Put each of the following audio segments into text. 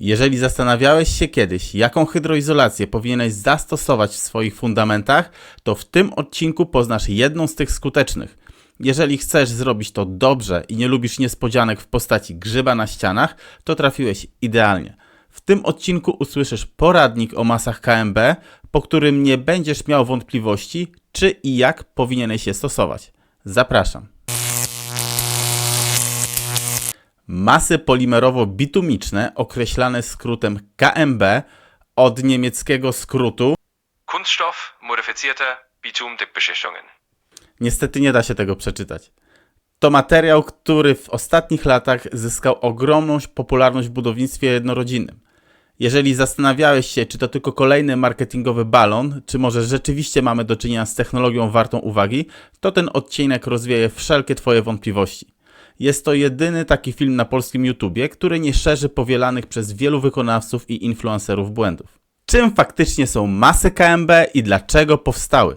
Jeżeli zastanawiałeś się kiedyś, jaką hydroizolację powinieneś zastosować w swoich fundamentach, to w tym odcinku poznasz jedną z tych skutecznych. Jeżeli chcesz zrobić to dobrze i nie lubisz niespodzianek w postaci grzyba na ścianach, to trafiłeś idealnie. W tym odcinku usłyszysz poradnik o masach KMB, po którym nie będziesz miał wątpliwości, czy i jak powinieneś je stosować. Zapraszam. Masy polimerowo-bitumiczne, określane skrótem KMB, od niemieckiego skrótu, Kunststoff, modifizierte Bitumdickbeschichtungen. niestety nie da się tego przeczytać. To materiał, który w ostatnich latach zyskał ogromną popularność w budownictwie jednorodzinnym. Jeżeli zastanawiałeś się, czy to tylko kolejny marketingowy balon, czy może rzeczywiście mamy do czynienia z technologią wartą uwagi, to ten odcinek rozwieje wszelkie Twoje wątpliwości. Jest to jedyny taki film na polskim YouTubie, który nie szerzy powielanych przez wielu wykonawców i influencerów błędów. Czym faktycznie są masy KMB i dlaczego powstały?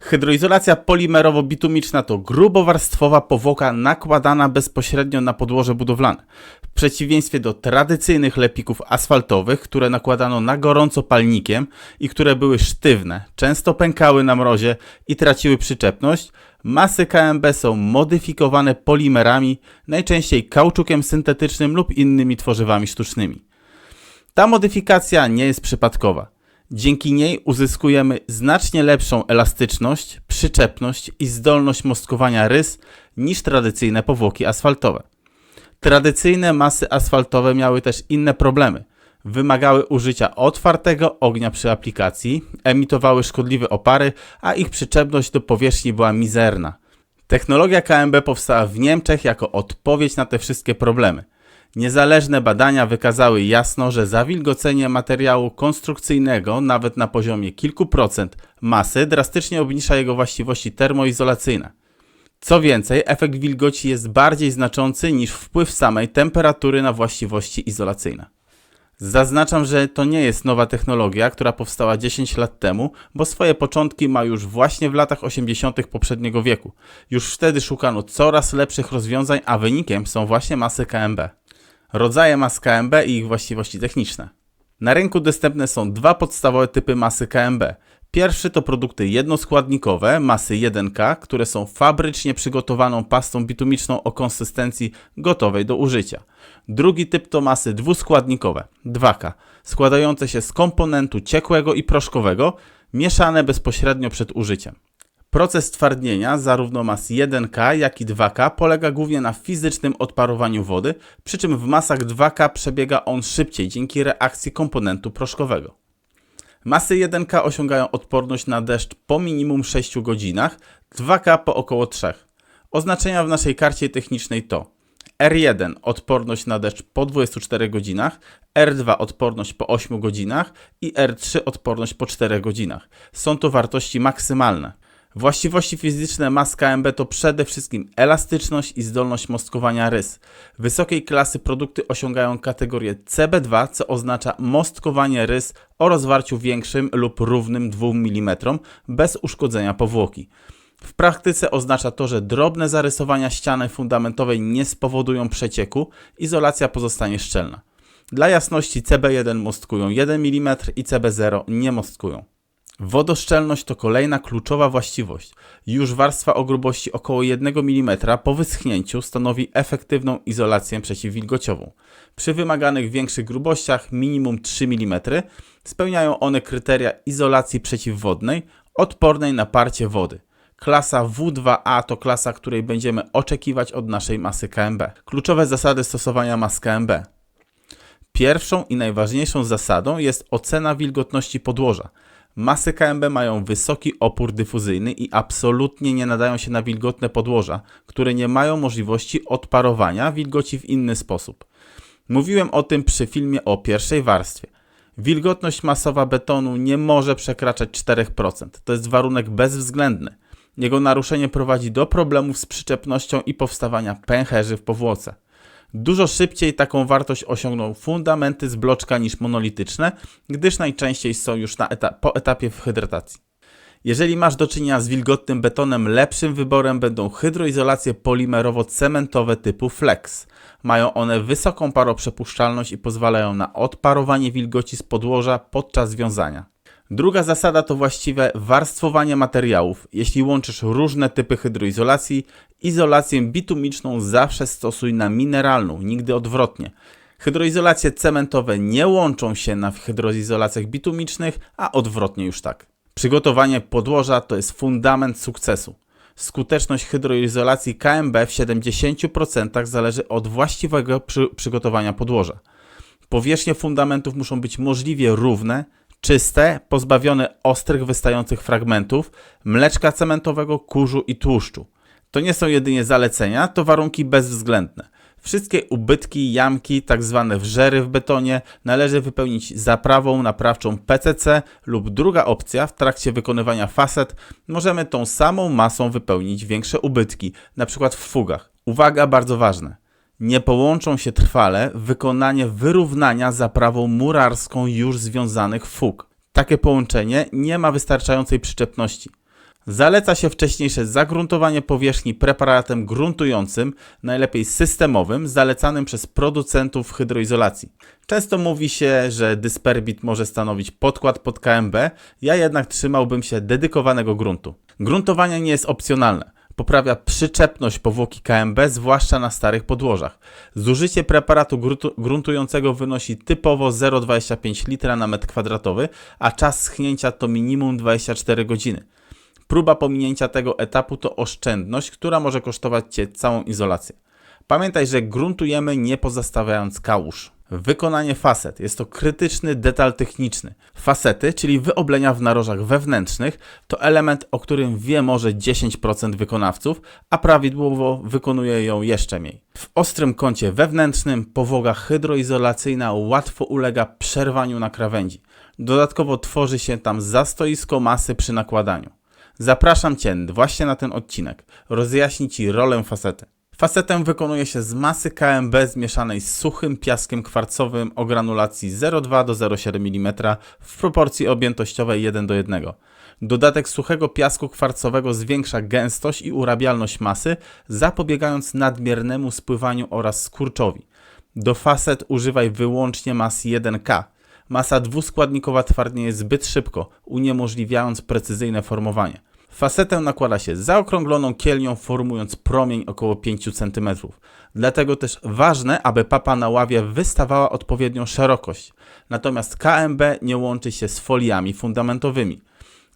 Hydroizolacja polimerowo-bitumiczna to grubowarstwowa powłoka nakładana bezpośrednio na podłoże budowlane. W przeciwieństwie do tradycyjnych lepików asfaltowych, które nakładano na gorąco palnikiem i które były sztywne, często pękały na mrozie i traciły przyczepność, masy KMB są modyfikowane polimerami, najczęściej kauczukiem syntetycznym lub innymi tworzywami sztucznymi. Ta modyfikacja nie jest przypadkowa. Dzięki niej uzyskujemy znacznie lepszą elastyczność, przyczepność i zdolność mostkowania rys niż tradycyjne powłoki asfaltowe. Tradycyjne masy asfaltowe miały też inne problemy. Wymagały użycia otwartego ognia przy aplikacji, emitowały szkodliwe opary, a ich przyczepność do powierzchni była mizerna. Technologia KMB powstała w Niemczech jako odpowiedź na te wszystkie problemy. Niezależne badania wykazały jasno, że zawilgocenie materiału konstrukcyjnego nawet na poziomie kilku procent masy drastycznie obniża jego właściwości termoizolacyjne. Co więcej, efekt wilgoci jest bardziej znaczący niż wpływ samej temperatury na właściwości izolacyjne. Zaznaczam, że to nie jest nowa technologia, która powstała 10 lat temu, bo swoje początki ma już właśnie w latach 80. poprzedniego wieku. Już wtedy szukano coraz lepszych rozwiązań, a wynikiem są właśnie masy KMB. Rodzaje mas KMB i ich właściwości techniczne. Na rynku dostępne są dwa podstawowe typy masy KMB. Pierwszy to produkty jednoskładnikowe, masy 1K, które są fabrycznie przygotowaną pastą bitumiczną o konsystencji gotowej do użycia. Drugi typ to masy dwuskładnikowe, 2K, składające się z komponentu ciekłego i proszkowego, mieszane bezpośrednio przed użyciem. Proces twardnienia zarówno mas 1K, jak i 2K polega głównie na fizycznym odparowaniu wody, przy czym w masach 2K przebiega on szybciej dzięki reakcji komponentu proszkowego. Masy 1K osiągają odporność na deszcz po minimum 6 godzinach, 2K po około 3. Oznaczenia w naszej karcie technicznej to R1 odporność na deszcz po 24 godzinach, R2 odporność po 8 godzinach i R3 odporność po 4 godzinach. Są to wartości maksymalne. Właściwości fizyczne mas KMB to przede wszystkim elastyczność i zdolność mostkowania rys. Wysokiej klasy produkty osiągają kategorię CB2, co oznacza mostkowanie rys o rozwarciu większym lub równym 2 mm bez uszkodzenia powłoki. W praktyce oznacza to, że drobne zarysowania ściany fundamentowej nie spowodują przecieku, izolacja pozostanie szczelna. Dla jasności CB1 mostkują 1 mm i CB0 nie mostkują. Wodoszczelność to kolejna kluczowa właściwość. Już warstwa o grubości około 1 mm po wyschnięciu stanowi efektywną izolację przeciwwilgociową. Przy wymaganych większych grubościach minimum 3 mm spełniają one kryteria izolacji przeciwwodnej odpornej na parcie wody. Klasa W2A to klasa, której będziemy oczekiwać od naszej masy KMB. Kluczowe zasady stosowania mas KMB. Pierwszą i najważniejszą zasadą jest ocena wilgotności podłoża. Masy KMB mają wysoki opór dyfuzyjny i absolutnie nie nadają się na wilgotne podłoża, które nie mają możliwości odparowania wilgoci w inny sposób. Mówiłem o tym przy filmie o pierwszej warstwie. Wilgotność masowa betonu nie może przekraczać 4%. To jest warunek bezwzględny. Jego naruszenie prowadzi do problemów z przyczepnością i powstawania pęcherzy w powłoce. Dużo szybciej taką wartość osiągną fundamenty z bloczka niż monolityczne, gdyż najczęściej są już eta po etapie hydratacji. Jeżeli masz do czynienia z wilgotnym betonem, lepszym wyborem będą hydroizolacje polimerowo-cementowe typu Flex. Mają one wysoką paroprzepuszczalność i pozwalają na odparowanie wilgoci z podłoża podczas wiązania. Druga zasada to właściwe warstwowanie materiałów. Jeśli łączysz różne typy hydroizolacji, izolację bitumiczną zawsze stosuj na mineralną, nigdy odwrotnie. Hydroizolacje cementowe nie łączą się na hydroizolacjach bitumicznych, a odwrotnie już tak. Przygotowanie podłoża to jest fundament sukcesu. Skuteczność hydroizolacji KMB w 70% zależy od właściwego przy, przygotowania podłoża. Powierzchnie fundamentów muszą być możliwie równe, czyste, pozbawione ostrych, wystających fragmentów, mleczka cementowego, kurzu i tłuszczu. To nie są jedynie zalecenia, to warunki bezwzględne. Wszystkie ubytki, jamki, tak zwane wżery w betonie należy wypełnić zaprawą naprawczą PCC lub druga opcja, w trakcie wykonywania facet możemy tą samą masą wypełnić większe ubytki, np. w fugach. Uwaga, bardzo ważne. Nie połączą się trwale wykonanie wyrównania zaprawą murarską już związanych fug. Takie połączenie nie ma wystarczającej przyczepności. Zaleca się wcześniejsze zagruntowanie powierzchni preparatem gruntującym, najlepiej systemowym, zalecanym przez producentów hydroizolacji. Często mówi się, że dysperbit może stanowić podkład pod KMB, ja jednak trzymałbym się dedykowanego gruntu. Gruntowanie nie jest opcjonalne. Poprawia przyczepność powłoki KMB, zwłaszcza na starych podłożach. Zużycie preparatu gruntu- gruntującego wynosi typowo 0,25 litra na metr kwadratowy, a czas schnięcia to minimum 24 godziny. Próba pominięcia tego etapu to oszczędność, która może kosztować Cię całą izolację. Pamiętaj, że gruntujemy nie pozostawiając kałuż. Wykonanie faset jest to krytyczny detal techniczny. Fasety, czyli wyoblenia w narożach wewnętrznych, to element, o którym wie może 10% wykonawców, a prawidłowo wykonuje ją jeszcze mniej. W ostrym kącie wewnętrznym powłoga hydroizolacyjna łatwo ulega przerwaniu na krawędzi. Dodatkowo tworzy się tam zastoisko masy przy nakładaniu. Zapraszam Cię właśnie na ten odcinek. Rozjaśni Ci rolę fasety. Fasetę wykonuje się z masy KMB zmieszanej z suchym piaskiem kwarcowym o granulacji 0,2 do 0,7 mm w proporcji objętościowej 1 do 1. Dodatek suchego piasku kwarcowego zwiększa gęstość i urabialność masy, zapobiegając nadmiernemu spływaniu oraz skurczowi. Do faset używaj wyłącznie mas 1K. Masa dwuskładnikowa twardnieje zbyt szybko, uniemożliwiając precyzyjne formowanie. Fasetę nakłada się zaokrągloną kielnią, formując promień około 5 cm. Dlatego też ważne, aby papa na ławie wystawała odpowiednią szerokość. Natomiast KMB nie łączy się z foliami fundamentowymi.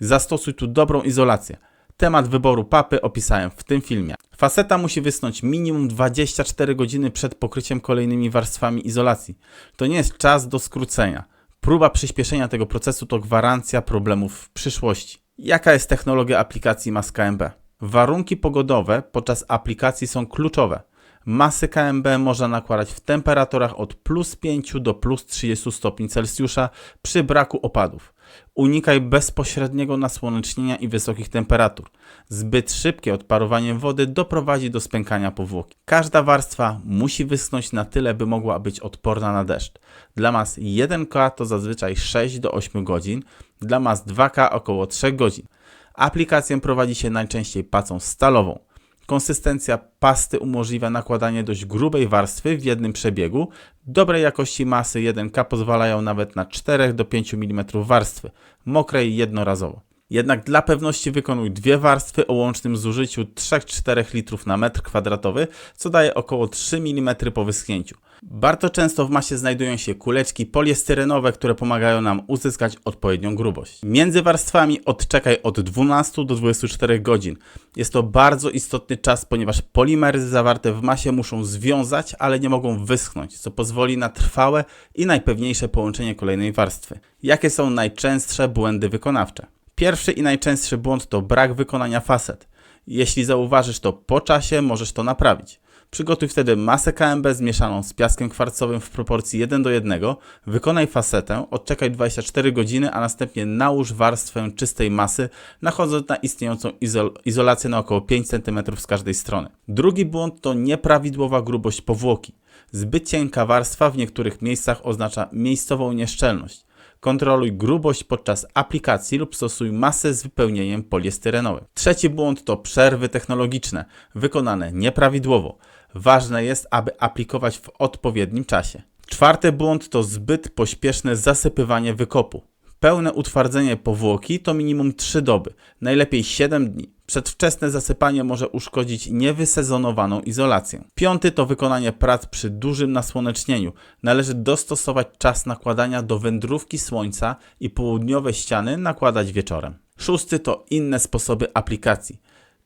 Zastosuj tu dobrą izolację. Temat wyboru papy opisałem w tym filmie. Faseta musi wysnąć minimum 24 godziny przed pokryciem kolejnymi warstwami izolacji. To nie jest czas do skrócenia. Próba przyspieszenia tego procesu to gwarancja problemów w przyszłości. Jaka jest technologia aplikacji mas KMB? Warunki pogodowe podczas aplikacji są kluczowe. Masy KMB można nakładać w temperaturach od plus 5 do plus 30 stopni Celsjusza przy braku opadów. Unikaj bezpośredniego nasłonecznienia i wysokich temperatur. Zbyt szybkie odparowanie wody doprowadzi do spękania powłoki. Każda warstwa musi wyschnąć na tyle, by mogła być odporna na deszcz. Dla mas 1K to zazwyczaj 6 do 8 godzin, dla mas 2K około 3 godzin. Aplikację prowadzi się najczęściej pacą stalową. Konsystencja pasty umożliwia nakładanie dość grubej warstwy w jednym przebiegu. Dobrej jakości masy 1K pozwalają nawet na 4 do 5 mm warstwy, mokrej jednorazowo. Jednak dla pewności wykonuj dwie warstwy o łącznym zużyciu 3-4 litrów na metr kwadratowy, co daje około 3 mm po wyschnięciu. Bardzo często w masie znajdują się kuleczki poliestyrenowe, które pomagają nam uzyskać odpowiednią grubość. Między warstwami odczekaj od 12 do 24 godzin. Jest to bardzo istotny czas, ponieważ polimery zawarte w masie muszą związać, ale nie mogą wyschnąć, co pozwoli na trwałe i najpewniejsze połączenie kolejnej warstwy. Jakie są najczęstsze błędy wykonawcze? Pierwszy i najczęstszy błąd to brak wykonania facet. Jeśli zauważysz to po czasie, możesz to naprawić. Przygotuj wtedy masę KMB zmieszaną z piaskiem kwarcowym w proporcji 1 do 1, wykonaj fasetę, odczekaj 24 godziny, a następnie nałóż warstwę czystej masy, nachodząc na istniejącą izol izolację na około 5 cm z każdej strony. Drugi błąd to nieprawidłowa grubość powłoki. Zbyt cienka warstwa w niektórych miejscach oznacza miejscową nieszczelność. Kontroluj grubość podczas aplikacji lub stosuj masę z wypełnieniem poliestyrenowym. Trzeci błąd to przerwy technologiczne, wykonane nieprawidłowo. Ważne jest, aby aplikować w odpowiednim czasie. Czwarty błąd to zbyt pośpieszne zasypywanie wykopu. Pełne utwardzenie powłoki to minimum 3 doby, najlepiej 7 dni. Przedwczesne zasypanie może uszkodzić niewysezonowaną izolację. Piąty to wykonanie prac przy dużym nasłonecznieniu. Należy dostosować czas nakładania do wędrówki słońca i południowe ściany nakładać wieczorem. Szósty to inne sposoby aplikacji.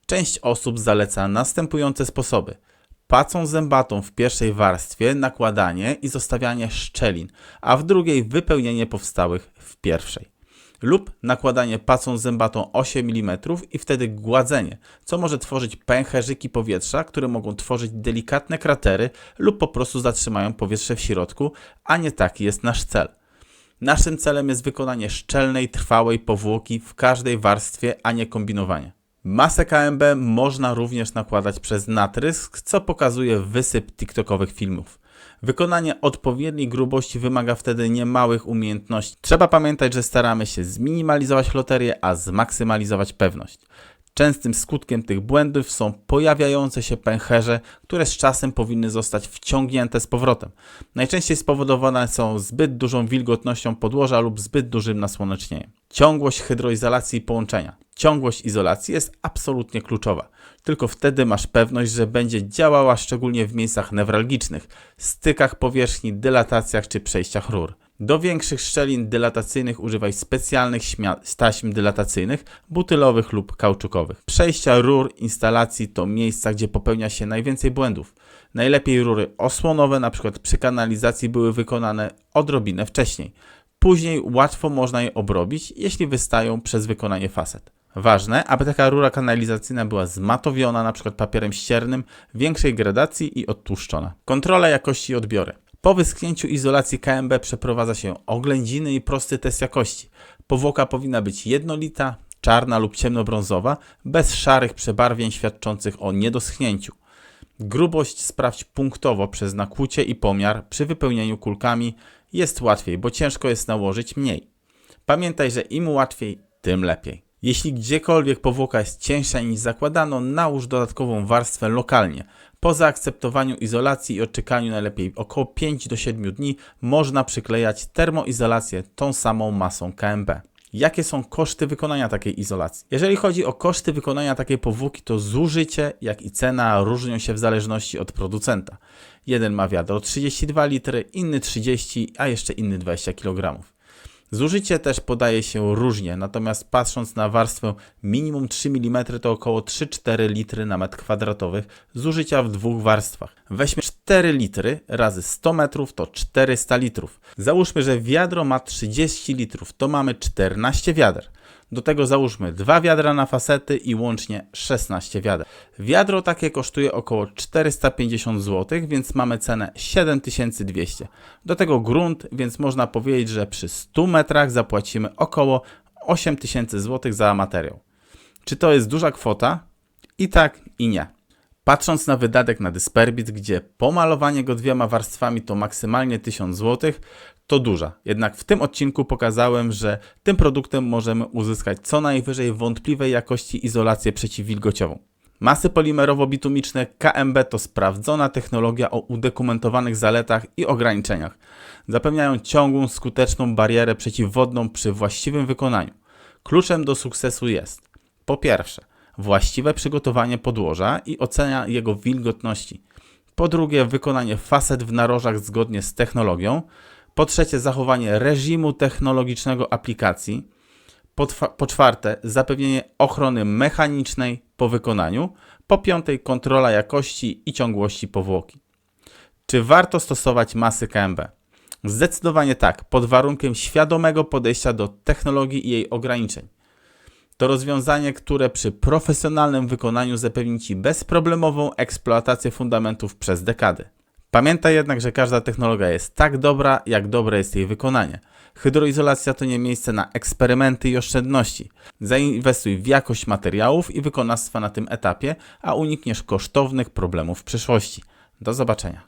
Część osób zaleca następujące sposoby. Pacą zębatą w pierwszej warstwie nakładanie i zostawianie szczelin, a w drugiej wypełnienie powstałych w pierwszej. Lub nakładanie pacą zębatą 8 mm i wtedy gładzenie, co może tworzyć pęcherzyki powietrza, które mogą tworzyć delikatne kratery lub po prostu zatrzymają powietrze w środku, a nie taki jest nasz cel. Naszym celem jest wykonanie szczelnej, trwałej powłoki w każdej warstwie, a nie kombinowanie. Masę KMB można również nakładać przez natrysk, co pokazuje wysyp TikTokowych filmów. Wykonanie odpowiedniej grubości wymaga wtedy niemałych umiejętności. Trzeba pamiętać, że staramy się zminimalizować loterię, a zmaksymalizować pewność. Częstym skutkiem tych błędów są pojawiające się pęcherze, które z czasem powinny zostać wciągnięte z powrotem. Najczęściej spowodowane są zbyt dużą wilgotnością podłoża lub zbyt dużym nasłonecznieniem. Ciągłość hydroizolacji i połączenia. Ciągłość izolacji jest absolutnie kluczowa. Tylko wtedy masz pewność, że będzie działała szczególnie w miejscach newralgicznych, stykach powierzchni, dylatacjach czy przejściach rur. Do większych szczelin dylatacyjnych używaj specjalnych taśm dylatacyjnych, butylowych lub kauczukowych. Przejścia rur instalacji to miejsca, gdzie popełnia się najwięcej błędów. Najlepiej rury osłonowe, np. przy kanalizacji, były wykonane odrobinę wcześniej. Później łatwo można je obrobić, jeśli wystają przez wykonanie facet. Ważne, aby taka rura kanalizacyjna była zmatowiona np. papierem ściernym, większej gradacji i odtłuszczona. Kontrola jakości odbiory. Po wyschnięciu izolacji KMB przeprowadza się oględziny i prosty test jakości. Powłoka powinna być jednolita, czarna lub ciemnobrązowa, bez szarych przebarwień świadczących o niedoschnięciu. Grubość sprawdź punktowo przez nakłucie i pomiar. Przy wypełnieniu kulkami jest łatwiej, bo ciężko jest nałożyć mniej. Pamiętaj, że im łatwiej, tym lepiej. Jeśli gdziekolwiek powłoka jest cieńsza niż zakładano, nałóż dodatkową warstwę lokalnie. Po zaakceptowaniu izolacji i odczekaniu najlepiej około 5 do 7 dni można przyklejać termoizolację tą samą masą KMB. Jakie są koszty wykonania takiej izolacji? Jeżeli chodzi o koszty wykonania takiej powłoki, to zużycie, jak i cena różnią się w zależności od producenta. Jeden ma wiadro 32 litry, inny 30, a jeszcze inny 20 kg. Zużycie też podaje się różnie, natomiast patrząc na warstwę minimum 3 mm to około 3-4 litry na metr kwadratowy zużycia w dwóch warstwach. Weźmy 4 litry razy 100 metrów to 400 litrów. Załóżmy, że wiadro ma 30 litrów, to mamy 14 wiader. Do tego załóżmy dwa wiadra na fasety i łącznie 16 wiader. Wiadro takie kosztuje około 450 zł, więc mamy cenę 7200. Do tego grunt, więc można powiedzieć, że przy 100 metrach zapłacimy około 8000 zł za materiał. Czy to jest duża kwota? I tak, i nie. Patrząc na wydatek na dysperbit, gdzie pomalowanie go dwiema warstwami to maksymalnie 1000 zł, to duża. Jednak w tym odcinku pokazałem, że tym produktem możemy uzyskać co najwyżej wątpliwej jakości izolację przeciwwilgociową. Masy polimerowo-bitumiczne KMB to sprawdzona technologia o udokumentowanych zaletach i ograniczeniach. Zapewniają ciągłą, skuteczną barierę przeciwwodną przy właściwym wykonaniu. Kluczem do sukcesu jest po pierwsze właściwe przygotowanie podłoża i ocena jego wilgotności. Po drugie wykonanie facet w narożach zgodnie z technologią. Po trzecie zachowanie reżimu technologicznego aplikacji. Po, po czwarte, zapewnienie ochrony mechanicznej po wykonaniu. Po piątej, kontrola jakości i ciągłości powłoki. Czy warto stosować masy KMB? Zdecydowanie tak, pod warunkiem świadomego podejścia do technologii i jej ograniczeń. To rozwiązanie, które przy profesjonalnym wykonaniu zapewni Ci bezproblemową eksploatację fundamentów przez dekady. Pamiętaj jednak, że każda technologia jest tak dobra, jak dobre jest jej wykonanie. Hydroizolacja to nie miejsce na eksperymenty i oszczędności. Zainwestuj w jakość materiałów i wykonawstwa na tym etapie, a unikniesz kosztownych problemów w przyszłości. Do zobaczenia.